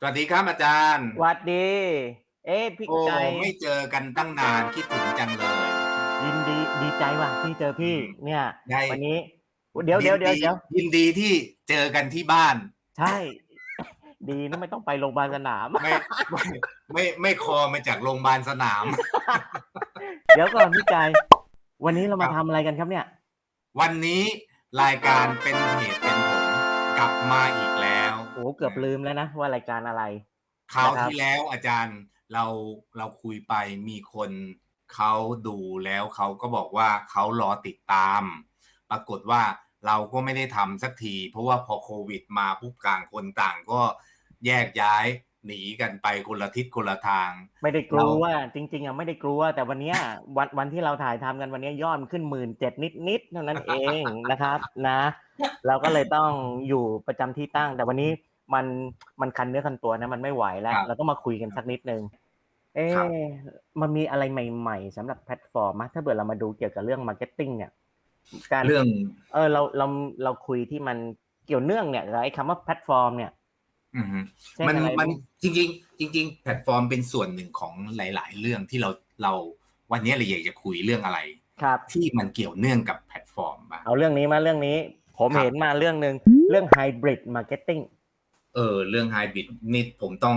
สวัสดีครับอาจารย์หวัดดี เอ๊ะพี่โอ้ไก่ไม่เจอกันตั้งนานคิดถึงจังเลย ยินดีดีใจว่ะที่เจอพี่อืมเนี่ย ได้ วันนี้ เดี๋ยวเดี๋ยวเดี๋ยวเดี๋ยวยินดีที่เจอกันที่บ้าน ใช่ ดีนะไม่ต้องไปโรงพยาบาลสนาม ไม่ไม่ไม่ไม่คอมาจากโรงพยาบาลสนาม เดี๋ยวก่อนพี่ไก่วันนี้เรามาครับทำอะไรกันครับเนี่ย วันนี้รายการเป็นเหตุเป็นผลกลับมาอีกแล้วโอ้เกือบลืมแล้วนะว่ารายการอะไรคราวนะครับที่แล้วอาจารย์เราเราคุยไปมีคนเขาดูแล้วเขาก็บอกว่าเขารอติดตาม ปรากฏว่าเราก็ไม่ได้ทำสักที เพราะว่าพอโควิดมาปุ๊บกลางคนต่างก็แยกย้าย หนีกันไปคนละทิศคนละทาง ไม่ได้กลัเราวจริง ๆอะไม่ได้กลัว แต่วันเนี้ยวันวันที่เราถ่ายทำกันวันเนี้ยยอดมันขึ้นหมื่นเจ็ดนิดนิดๆเท่านั้นเองนะครับนะ เราก็เลยต้องอยู่ประจำที่ตั้ง แต่วันนี้มันมันคันเนื้อคันตัวนะมันไม่ไหวแล้วครับเราต้องมาคุยกันสักนิดนึงเอ๊ครับะมันมีอะไรใหม่ๆสำหรับแพลตฟอร์มมะถ้าเกิดเรามาดูเกี่ยวกับเรื่องมาร์เก็ตติ้งเนี่ยการเรื่องเออเราเราเราคุยที่มันเกี่ยวเนื่องเนี่ยกับไอ้คำว่าแพลตฟอร์มเนี่ยอือฮึเช่น มันอะไรมันจริงๆจริง ๆ แพลตฟอร์มเป็นส่วนหนึ่งของหลาย ๆ เรื่องที่เราเราวันนี้เราอยากจะคุยเรื่องอะไร ครับ ที่มันเกี่ยวเนื่องกับแพลตฟอร์มบ้างเอาเรื่องนี้มาเรื่องนี้ ผมครับเห็นมาเรื่องหนึ่งเรื่องไฮบริดมาร์เก็ตติ้งเออ เรื่องไฮบริดนี่ผมต้อง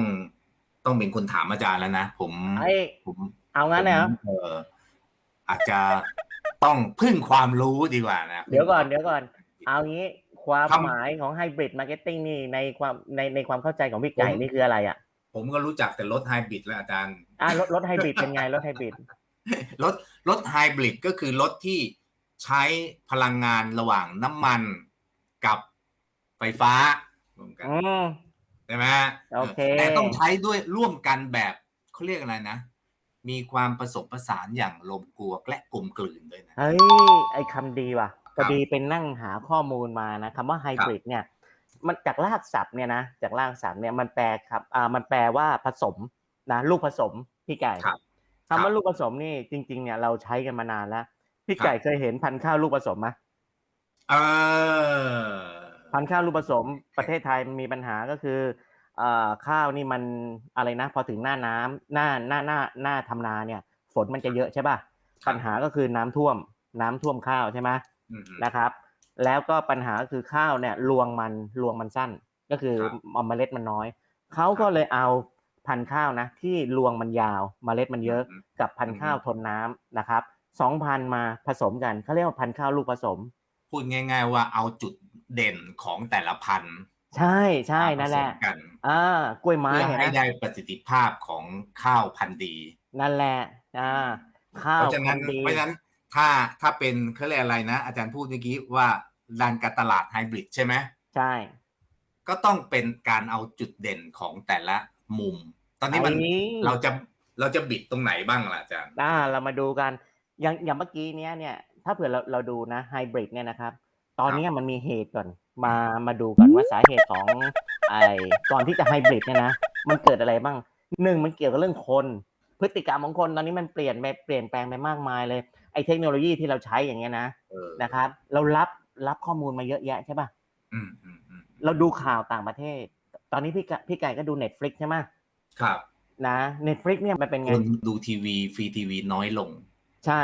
ต้องเป็นคนถามอาจารย์แล้วนะผมไอ้ผมเอางั้นนะผมเอออาจจะต้องพึ่งความรู้ดีกว่านะ เดี๋ยวก่อนเดี๋ยวก่อน เอางี้ ความคำหมายของไฮบริดมาร์เก็ตติ้งนี่ในความในในความเข้าใจของพี่ไก่นี่คืออะไรอะ ผมก็รู้จักแต่รถไฮบริดแล้วอาจารย์อ่ารถรถไฮบริดเป็นไงรถไฮบริดรถรถไฮบริดก็คือรถที่ใช้พลังงานระหว่างน้ำมันกับไฟฟ้ารวมกันอืมใช่ไหมโอเคแต่ต้องใช้ด้วยร่วมกันแบบเขาเรียกอะไรนะ มีความผสมผสานอย่างลมกลัวและกลมกลืนด้วยนะเฮ้ยไอคำดีว่ะ พอดีเป็นนั่งหาข้อมูลมานะคำว่าไฮบริดเนี่ย มันจากรากศัพท์เนี่ยนะจากรากศัพท์เนี่ยมันแปลครับอ่ามันแปลว่าผสมนะลูกผสมพี่ไก่ครับคำว่าลูกผสมนี่จริง ๆ เนี่ยเราใช้กันมานานแล้วพี่ครับไก่เคยเห็นพันธุ์ข้าวลูกผสมไหมเออพันธุ์ข้าวลูกผสมประเทศไทยมีปัญหาก็คือเอ่อข้าวนี่มันอะไรนะ พอถึงหน้าน้ำหน้าหน้าหน้าหน้าทำนาเนี่ย ฝนมันจะเยอะใช่ป่ะครับปัญหาก็คือน้ำท่วม น้ำท่วมข้าวใช่ไหมอืม นะครับ แล้วก็ปัญหาก็คือข้าวเนี่ยรวงมันรวงมันสั้น ก็คือครับเอาเมล็ดมันน้อย เขาก็เลยเอาพันธุ์ข้าวนะที่รวงมันยาวเมล็ดมันเยอะมกับพันธุ์ข้าวทนน้ำนะครับสองพันธุ์มาผสมกันเขาเรียกว่าพันธุ์ข้าวลูกผสม พูดง่าย ๆ ว่าเอาจุดเด่นของแต่ละพันธุ์ใช่ใช่มาผสมนั่นแหละกันอ่ากล้วยไม้เพื่อเห็นให้ไหมได้ประสิทธิภาพของข้าวพันธุ์ดี นั่นแหละอ่าข้าเพวราะฉะนั้นพันธุ์ดีเพราะฉะนั้น ถ้าถ้าเป็นเขาเรียกอะไรนะ อาจารย์พูดเมื่อกี้ว่าดันการตลาดไฮบริดใช่ไหมใช่ ก็ต้องเป็นการเอาจุดเด่นของแต่ละมุม ตอนนี้มันไอ้เราจะเราจะบิดตรงไหนบ้างล่ะอาจารย์อ่าเรามาดูกันอย่างอย่างเมื่อกี้เนี้ยเนี่ย ถ้าเผื่อเราเราดูนะไฮบริดเนี่ยนะครับ ตอนเนี้ยมันมีเหตุก่อนมามาดูก่อนว่าสาเหตุของไอ้ก่อนที่จะไฮบริดเนี่ยนะ มันเกิดอะไรบ้างหนึ่งมันเกี่ยวกับเรื่องคน พฤติกรรมของคนตอนนี้มันเปลี่ยนไปเปลี่ยนแปลงไปมากมายเลยไอ้เทคโนโลยีที่เราใช้อย่างเงี้ยนะเออนะครับ เรารับรับข้อมูลมาเยอะแยะใช่ป่ะอืมอืมอืมเราดูข่าวต่างประเทศ ตอนนี้พี่กะพี่ไก่ก็ดู Netflix ใช่ไหมครับนะ Netflix เนี่ยมันเป็นคไงนดูทีวีฟรีทีวีน้อยลง ใช่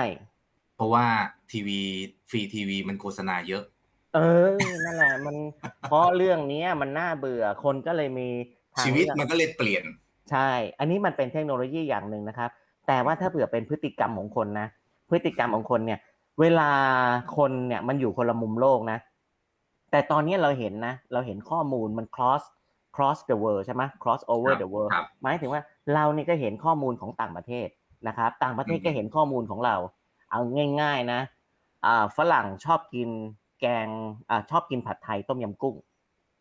เพราะว่าทีวีฟรีทีวีมันโฆษณาเยอะ เออนั่นแหละมันเพราะเรื่องเนี้ยมันน่าเบื่อคนก็เลยมีทางชีวิตเลือกมันก็เลยเปลี่ยน ใช่ อันนี้มันเป็นเทคโนโลยีอย่างหนึ่งนะครับ แต่ว่าถ้าเผื่อเป็นพฤติกรรมของคนนะ พฤติกรรมของคนเนี่ย เวลาคนเนี่ยมันอยู่คนละมุมโลกนะ แต่ตอนนี้เราเห็นนะ เราเห็นข้อมูลมัน cross cross the world ใช่ไหม cross over ครับ the world ครับหมายถึงว่าเรานี่ก็เห็นข้อมูลของต่างประเทศนะครับ ต่างประเทศอืมก็เห็นข้อมูลของเรา เอาง่าย ๆนะอ่าฝรั่งชอบกินแกงอ่าชอบกินผัดไทยต้มยำกุ้ง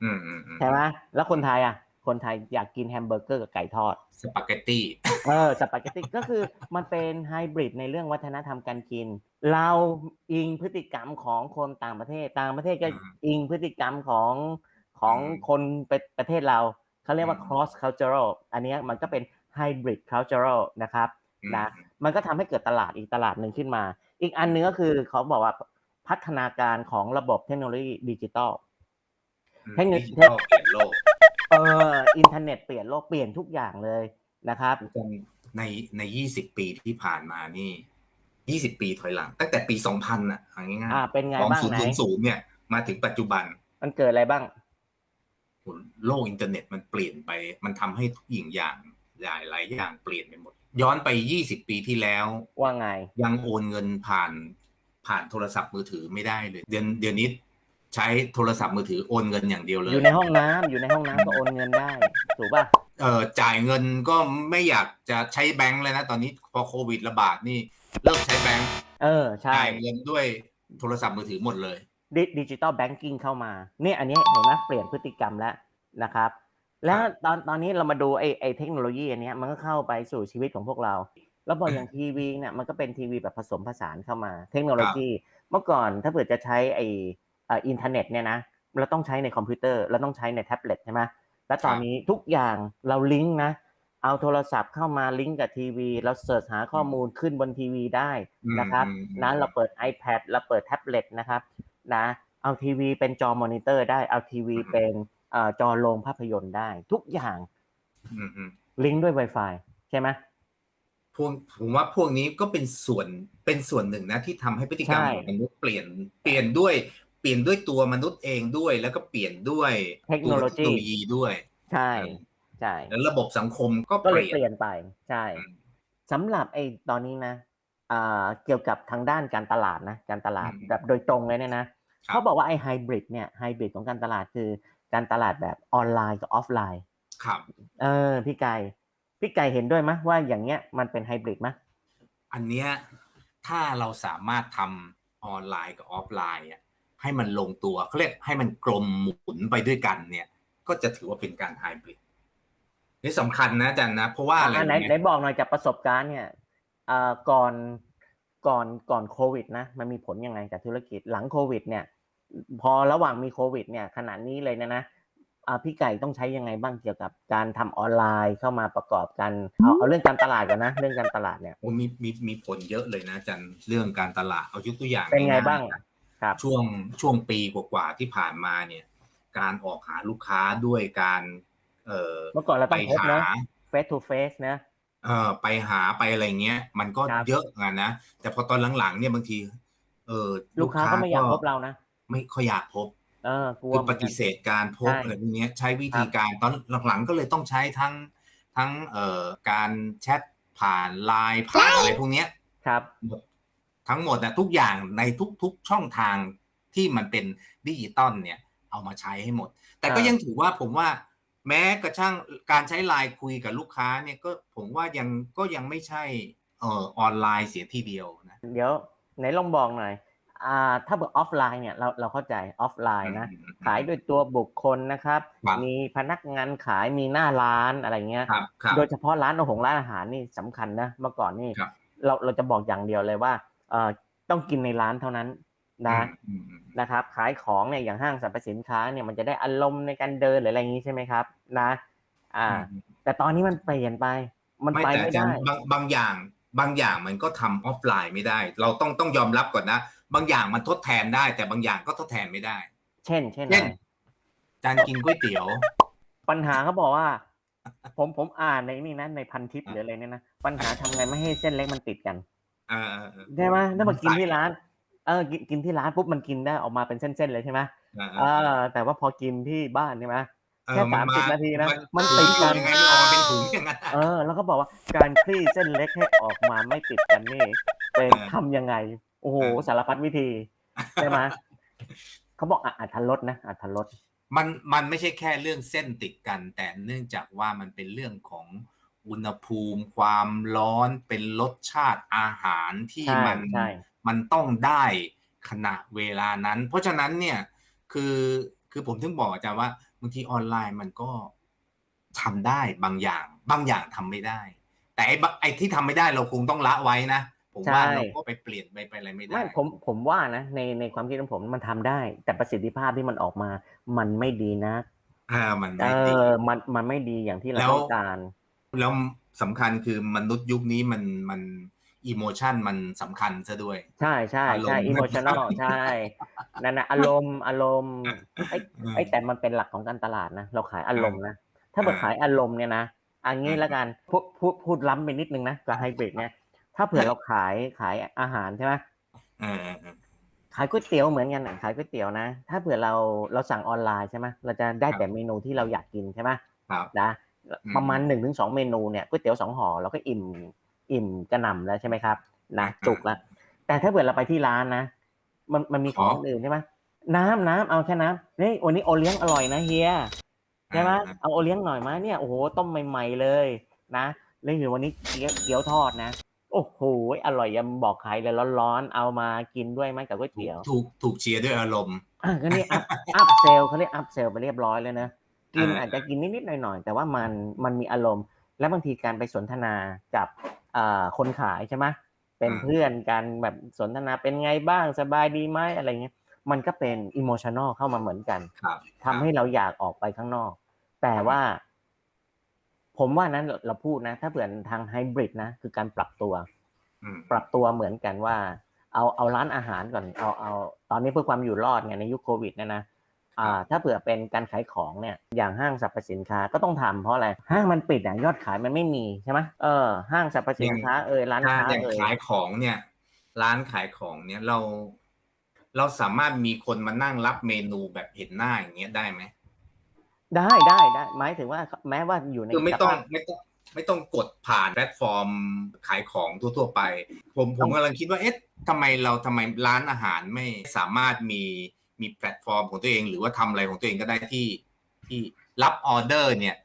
อืมอืมอืมใช่ไหมแล้วคนไทยอะ คนไทยอยากกินแฮมเบอร์เกอร์กับไก่ทอดสปาเกตตี้เออสปาเกตตี้ก็คือมันเป็นไฮบริดในเรื่องวัฒนธรรมการกิน เราอิงพฤติกรรมของคนต่างประเทศต่างประเทศก็อืมอิงพฤติกรรมของของอืมคนประประเทศเราเขาเรียกว่าอืม cross cultural อันเนี้ยมันก็เป็น hybrid cultural นะครับอืมนะมันก็ทำให้เกิดตลาดอีกตลาดหนึ่งขึ้นมา อีกอันหนึงก็คือเขาบอกว่าพัฒนาการของระบบเทคโนโลยีดิจิตอลอืมเทคโนโลยีดิจิทัลเปลี่ยนโลก เอออินเทอร์เน็ตเปลี่ยนโลกเปลี่ยนทุกอย่างเลยนะครับ ในในยี่สิบปีที่ผ่านมานี่ยี่สิบปีถอยหลัง ตั้งแต่ปีสองพันอะเอาง่ายอ่าเป็นไงๆสองบ้างศูนไหย์นศูนย์ศูนย์เนี่ยมาถึงปัจจุบัน มันเกิดอะไรบ้างโหโลกอินเทอร์เน็ตมันเปลี่ยนไป มันทำให้ทุกอย่างอย่างหลายหลายอย่างเปลี่ยนไปหมด ย้อนไปยี่สิบปีที่แล้ว ว่าไง ยังโอนเงินผ่านผ่านโทรศัพท์มือถือไม่ได้เลย เดือนเดือนนี้ ใช้โทรศัพท์มือถือโอนเงินอย่างเดียวเลอยยู่ในห้องน้ำอยู่ในห้องน้ำก็โอนเงินได้ ถูกป่ะ เออจ่ายเงินก็ไม่อยากจะใช้แบงค์เลยนะตอนนี้พอโควิดระบาดนี่เลิกใช้แบงค์เออ ใช่ จ่ายเงินด้วยโทรศัพท์มือถือหมดเลย ดิจิตอลแบงกิ้งเข้ามาเนี่ยอันนี้เห็นไหมเปลี่ยนพฤติกรรมแล้วนะครับ แล้วตอนตอนนี้เรามาดูไอ้ไอ้เทคโนโลยีอันเนี้ยมันก็เข้าไปสู่ชีวิตของพวกเรา แล้วบอกอย่างทีวีเนี่ยมันก็เป็นทีวีแบบผสมผสานเข้ามาเทคโนโลยี เมื่อก่อนถ้าเผื่อจะใช้ไอ้เอ่ออินเทอร์เน็ตเนี่ยนะเราต้องใช้ในคอมพิวเตอร์เราต้องใช้ในแท็บเล็ตใช่ไหมแล้วตอนนี้ทุกอย่างเราลิงก์นะ เอาโทรศัพท์เข้ามาลิงก์กับทีวี เราเสิร์ชหาข้อมูลขึ้นบนทีวีได้อืมนะครับอืมนะเราเปิด iPad เราเปิดแท็บเล็ตนะครับนะเอาทีวีเป็นจอมอนิเตอร์ได้เอาทีวีเป็นเอ่อจอโรงภาพยนตร์ได้ ทุกอย่างอืมอืมลิงก์ด้วย Wi-Fi ใช่ไหมพวกผมว่าพวกนี้ก็เป็นส่วนเป็นส่วนหนึ่งนะที่ทำให้พฤติกรรมใช่ของมนุษย์เปลี่ยนเปลี่ยนด้วย เปลี่ยนด้วยตัวมนุษย์เองด้วย แล้วก็เปลี่ยนด้วยเทคโนโลยีตัวเทคโนโลยีด้วย ใช่ใช่แล้วระบบสังคมก็ก็เปเลยลี่ยนเปลี่ยนไป ใช่อืมสำหรับไอ้ตอนนี้นะอ่าเกี่ยวกับทางด้านการตลาดนะ การตลาดอืมแบบโดยตรงเลยเนี่ยนะครับเขาบอกว่าไอ้ไฮบริดเนี่ยไฮบริดของการตลาดคือการตลาดแบบออนไลน์กับออฟไลน์ ครับ เออพี่ไก่พี่ไก่เห็นด้วยไหมยว่าอย่างเงี้ยมันเป็นไฮบริดไหมยอันเนี้ยถ้าเราสามารถทำออนไลน์กับออฟไลน์อะ ให้มันลงตัวเขาเรียกให้มันกลมหมุนไปด้วยกันเนี่ย ก็จะถือว่าเป็นการไฮบริดนี่สำคัญนะอาจารย์นะ เพราะว่าอะไรอะไหนรู้ไหนไหมบอกหน่อยจากประสบการณ์เนี่ยอ่าก่อนก่อนก่อนโควิดนะมันมีผลยังไงกับธุรกิจหลังโควิด เนี่ย พอระหว่างมีโควิด เนี่ยขนาดนี้เลยเนะนะอ่าพี่ไก่ต้องใช้ยังไงบ้างเกี่ยวกับการทำออนไลน์เข้ามาประกอบกันเอาเอาเรื่องการตลาดก่อนนะ เรื่องการตลาดเนี่ยโอ้มีมีมีผลเยอะเลยนะอาจารย์เรื่องการตลาดเอายกตัวอย่างเป็นไงยๆบ้างครับ ช่วงช่วงปีกว่าๆที่ผ่านมาเนี่ย การออกหาลูกค้าด้วยการ เอ่อเมื่อก่อนเราไปต้องพบหานะ face to face นะเอ่อไปหาไปอะไรเงี้ย มันก็ครับเยอะงานนะแต่พอตอนหลังๆเนี่ยบางที เออลูกค้าก็ไม่อยากพบเรานะไม่ค่อยอยากพบเออกลัวคือหปมือนกันฏิเสธการพบใช่อะไรพวกเนี้ยใช้วิธีครับการตอนหลังๆก็เลยต้องใช้ทั้งทั้งเอ่อการแชทผ่านไลน์ผ่านอะไรพวกเนี้ยครับหมด ทั้งหมดนะทุกอย่างในทุกๆช่องทางที่มันเป็นดิจิตอลเนี่ย เอามาใช้ให้หมด แต่ก็อ่ายัยังถือว่าผมว่าแม้กระทั่งการใช้ไลน์คุยกับลูกค้าเนี่ยก็ผมว่ายังก็ยังไม่ใช่เอ่อออนไลน์เสียทีเดียวนะ เดี๋ยวไหนลองบอกหน่อยอ่าถ้าเบอร์ออฟไลน์เนี่ยเราเราเข้าใจออฟไลน์นะอืมขายด้วยตัวบุคคลนะครับครับ มีพนักงานขายมีหน้าร้านอะไรเงี้ยครับครับโดยเฉพาะร้านอาหารร้านอาหารนี่สำคัญนะเมื่อก่อนนี่ครับเราเราจะบอกอย่างเดียวเลยว่าเอ่อ ต้องกินในร้านเท่านั้นนะอืมอืมนะครับขายของเนี่ยอย่างห้างสรรพสินค้าเนี่ยมันจะได้อารมณ์ในการเดินหรืออะไรอย่างนี้ใช่ไหมครับนะ อ่าอืมแต่ตอนนี้มันเปลี่ยนไป มันไม่ไปแต่ไม่อาจารได้ย์บางบางอย่างบางอย่างมันก็ทำออฟไลน์ไม่ได้ เราต้องต้องยอมรับก่อนนะ บางอย่างมันทดแทนได้ แต่บางอย่างก็ทดแทนไม่ได้ เช่น เช่นเช่นอะไรจานกินก๋วยเตี๋ยว ปัญหาเขาบอกว่า ผมผมอ่านในนี่นะในพันทิปหรืออะไรเนี่ยนะปัญหาทำไงไม่ให้เส้นเล็กมันติดกัน เออเออเออใช่ไหมถ้ามากินใส่ที่ร้าน เออกินกินที่ร้านปุ๊บมันกินได้ออกมาเป็นเส้นๆเลยใช่ไหมเออเออแต่ว่าพอกินที่บ้านใช่ไหมเออแค่มัน30นาทีนะ มัมันติดกันยังไงมันออกมาเป็นถุงอย่างนั้นอะเออ แล้วก็บอกว่าการคลี่เส้นเล็กให้ออกมาไม่ติดกันนี่เป็นเออทำยังไง โอ้โหเออสารพัดวิธีใช่ไหมเขาบอกอะอัธรสนะอัธรสมันมันไม่ใช่แค่เรื่องเส้นติดกัน แต่เนื่องจากว่ามันเป็นเรื่องของ อุณหภูมิความร้อนเป็นรสชาติอาหารที่ใช่มันใช่มันต้องได้ขณะเวลานั้น เพราะฉะนั้นเนี่ยคือคือผมถึงบอกอาจารย์ว่าบางทีออนไลน์มันก็ทำได้บางอย่าง บางอย่างทำไม่ได้ แต่ไอ้บะไอ้ที่ทำไม่ได้เราคงต้องละไว้นะผมว่าใช่เราก็ไปเปลี่ยนไปไปอะไรไม่ได้ไม่ผมผมว่านะในในความคิดของผมมันทำได้ แต่ประสิทธิภาพที่มันออกมา มันไม่ดีนะอ่ามันเอไม่ดีอมันมันไม่ดีอย่างที่เราแล้วต้องการ แล้วสำคัญคือมนุษย์ยุคนี้มันมันอิโมชันมันสำคัญซะด้วย ใช่ใช่ใช่อารมณ์อิโมชันอลใช่นั่นนะอารมณ์อารมณ์ไอ้ไอ้แต่มันเป็นหลักของการตลาดนะเราขายอารมณ์นะถ้าเกิดอ่าขายอารมณ์เนี่ยนะอันนี้อืมละกันพูดพูดพูดล้ำไปนิดนึงนะกับไฮบริดเนี่ยถ้าเผื่อเราขายขายอาหารใช่ไหมเออเออเออขายก๋วยเตี๋ยวเหมือนกันน่ะขายก๋วยเตี๋ยวนะ ถ้าเผื่อเราเราสั่งออนไลน์ใช่ไหมเราจะได้ครับแต่เมนูที่เราอยากกินใช่ไหมครับนะอืม ประมาณหนึ่งถึงสองเมนูเนี่ยก๋วยเตี๋ยวสองห่อเราก็อิ่มอิ่มกระหน่ำแล้วใช่ไหมครับนะจุกละแต่ถ้าเผื่อเราไปที่ร้านนะมันมันมีของอื่นใช่ไหมน้ำน้ำเอาแค่น้ำนี่วันนี้โอเลี้ยงอร่อยนะเฮียใช่ไหมเอาโอเลี้ยงหน่อยมาเนี่ยโอ้โหต้มใหม่ๆเลยนะแล้วหรือวันนี้เกี๊ยวเกี๊ยวทอดนะ โอ้โหอร่อยยังบอกใครเลยร้อนๆเอามากินด้วยไหมกับก๋วยเตี๋ยว ถูกถูกเชียร์ด้วยอารมณ์อะก็นี่อัพอัพเซลเขาเรียกอัพเซลไปเรียบร้อยแล้วนะ กินอ่าอาจจะกินนิดๆหน่อยๆแต่ว่ามันมันมีอารมณ์ และบางทีการไปสนทนากับอ่าคนขายใช่ไหมเป็นเพื่อนกันแบบสนทนาเป็นไงบ้างสบายดีไหมอะไรเงี้ยมันก็เป็นอิโมชันอลเข้ามาเหมือนกันครับทำให้เราอยากออกไปข้างนอก แต่ว่า ผมว่านั้นเราพูดนะ ถ้าเผื่อทางไฮบริดนะ คือการปรับตัวอืมปรับตัวเหมือนกันว่า เอาเอาร้านอาหารก่อนเอาเอาตอนนี้เพื่อความอยู่รอดไงในยุคโควิดเนี่ยนะ อ่าถ้าเผื่อเป็นการขายของเนี่ยอย่างห้างสรรพสินค้าก็ต้องทำเพราะอะไรห้างมันปิดอะยอดขายมันไม่มีใช่ไหมเออห้างสรรพสินค้าเอ่ยร้านถ้าค้าอย่างเอ่ยขายของเนี่ย ร้านขายของเนี่ยเรา เราสามารถมีคนมานั่งรับเมนูแบบเห็นหน้าอย่างเงี้ยได้ไหมได้ได้ได้หมายถึงว่าแม้ว่าอยู่ในคือไม่ต้องสภาพไม่ต้องไม่ต้องกดผ่านแพลตฟอร์มขายของทั่วๆไป ผมผมกำลังคิดว่าเอ๊ะทำไมเราทำไมร้านอาหารไม่สามารถมี มีแพลตฟอร์มของตัวเอง หรือว่าทำอะไรของตัวเองก็ได้ที่ที่รับออเดอร์ เนี่ย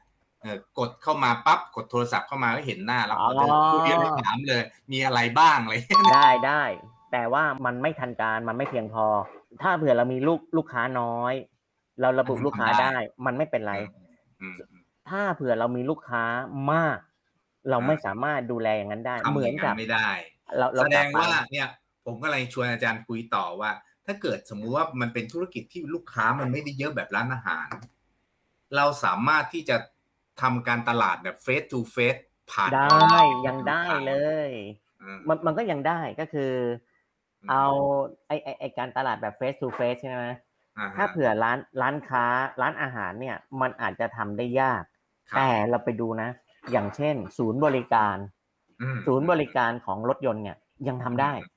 เออกดเข้ามาปั๊บกดโทรศัพท์เข้ามาก็เห็นหน้ารับออเดอร์ผู้เรียนถามเลย มีอะไรบ้างอะไรอย่างเงี้ยได้ได้ แต่ว่ามันไม่ทันการมันไม่เพียงพอ ถ้าเผื่อเรามีลูกลูกค้าน้อย เราระบุลูกค้าได้ มันไม่เป็นไรอืมอืมถ้าเผื่อเรามีลูกค้ามาก เราไม่สามารถดูแลอย่างนั้นได้ทำเหมืออนย่างกันั้บนไม่ได้ เราเราแสดงกลับไปว่าเนี่ย ผมก็เลยชวนอาจารย์คุยต่อว่า ถ้าเกิดสมมุติว่ามันเป็นธุรกิจที่ลูกค้ามันไม่ได้เยอะแบบร้านอาหาร เราสามารถที่จะทำการตลาดแบบเฟสทูเฟสผ่านได้ออนลน์ยังได้เลยอืมมันมันก็ยังได้ก็คืออมเอาไอไอไอการตลาดแบบ face to face ใช่ไหมอ่ฮะถ้าเผื่อร้านร้านค้าร้านอาหารเนี่ย มันอาจจะทำได้ยากครับแต่เราไปดูนะ อย่างเช่น ศูนย์บริการอืมศูนย์บริการของรถยนต์เนี่ยยังทำได้อืม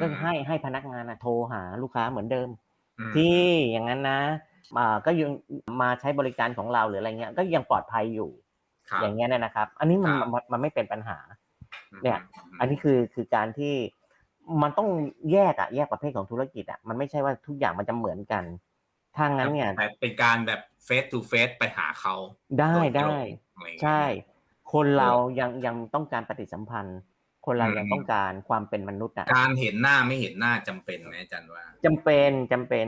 ก็ให้ให้พนักงานนะโทรหาลูกค้าเหมือนเดิมอืมที่อย่างนั้นนะอ่าก็ยังมาใช้บริการของเราหรืออะไรเงี้ย ก็ยังปลอดภัยอยู่ครับอย่างเงี้ยเนี่ยนะครับ อันนี้มันครับมันมันไม่เป็นปัญหา เนี่ยมอันนี้คือคือการที่มันต้องแยกอะแยกประเภทของธุรกิจอะมันไม่ใช่ว่าทุกอย่างมันจะเหมือนกันถ้างั้นเนี่ยแต่เป็นการแบบเฟสทูเฟสไปหาเขาได้โยตรงได้อะไรอย่างเงี้ยใช่ คนเรายังยังต้องการปฏิสัมพันธ์ คนเราอืมยังต้องการความเป็นมนุษย์อะการเห็นหน้าไม่เห็นหน้าจำเป็นไหมอาจารย์ว่าจำเป็นจำเป็น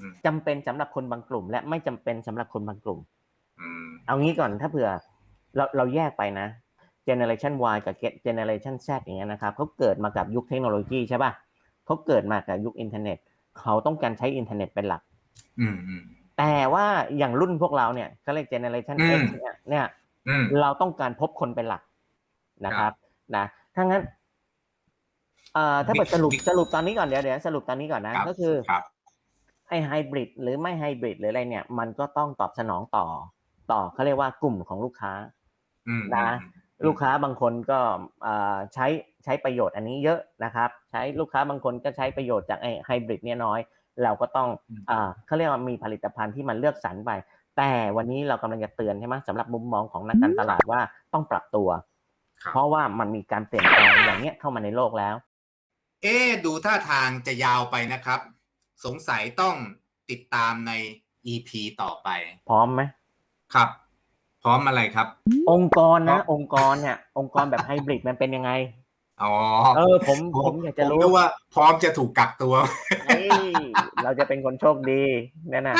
อืมจำเป็นสำหรับคนบางกลุ่ม และไม่จำเป็นสำหรับคนบางกลุ่มอืมเอางี้ก่อนถ้าเผื่อ เราเราแยกไปนะ generation Y กับ generation Z อย่างเงี้ยนะครับเขาเกิดมากับยุคเทคโนโลยีใช่ป่ะเขาเกิดมากับยุคอินเทอร์เน็ตเขาต้องการใช้อินเทอร์เน็ตเป็นหลักอืมอืมแต่ว่าอย่างรุ่นพวกเราเนี่ยเขาเรียก generation อื X มเนี่ยเนี่ยอืมเราต้องการพบคนเป็นหลักนะครับนะ ถ้างั้นเอ่อถ้าเปิดสรุปสรุปตอนนี้ก่อนเดี๋ยวเดี๋ยวสรุปตอนนี้ก่อนนะรับก็คือครับไอ้ไฮบริดหรือไม่ไฮบริดหรืออะไรเนี่ย มันก็ต้องตอบสนองต่อ ต่อเขาเรียกว่ากลุ่มของลูกค้าอืมนะอืมลูกค้าบางคนก็อ่าใช้ใช้ประโยชน์อันนี้เยอะนะครับ ใช้ลูกค้าบางคนก็ใช้ประโยชน์จากไอ้ไฮบริดเนี่ยน้อย เราก็ต้องอ่าเขาเรียกว่ามีผลิตภัณฑ์ที่มันเลือกสรรไป แต่วันนี้เรากำลังจะเตือนใช่ไหมสำหรับมุมมองของนักการตลาดว่าต้องปรับตัวครับ เพราะว่ามันมีการเปลี่ยนแปลงอย่างเนี้ยเข้ามาในโลกแล้ว เอ๊ะดูท่าทางจะยาวไปนะครับ สงสัยต้องติดตามใน EP ต่อไป พร้อมไหมครับ พร้อมอะไรครับ องค์กรครันะบองค์กรเนี่ย องค์กรแบบไฮบริดมันเป็นยังไงอ๋อเออผมผมอยากจะรู้ผมนึกว่า พร้อมจะถูกกักตัวเฮ้ยเราจะเป็นคนโชคดีนั่นน่ะ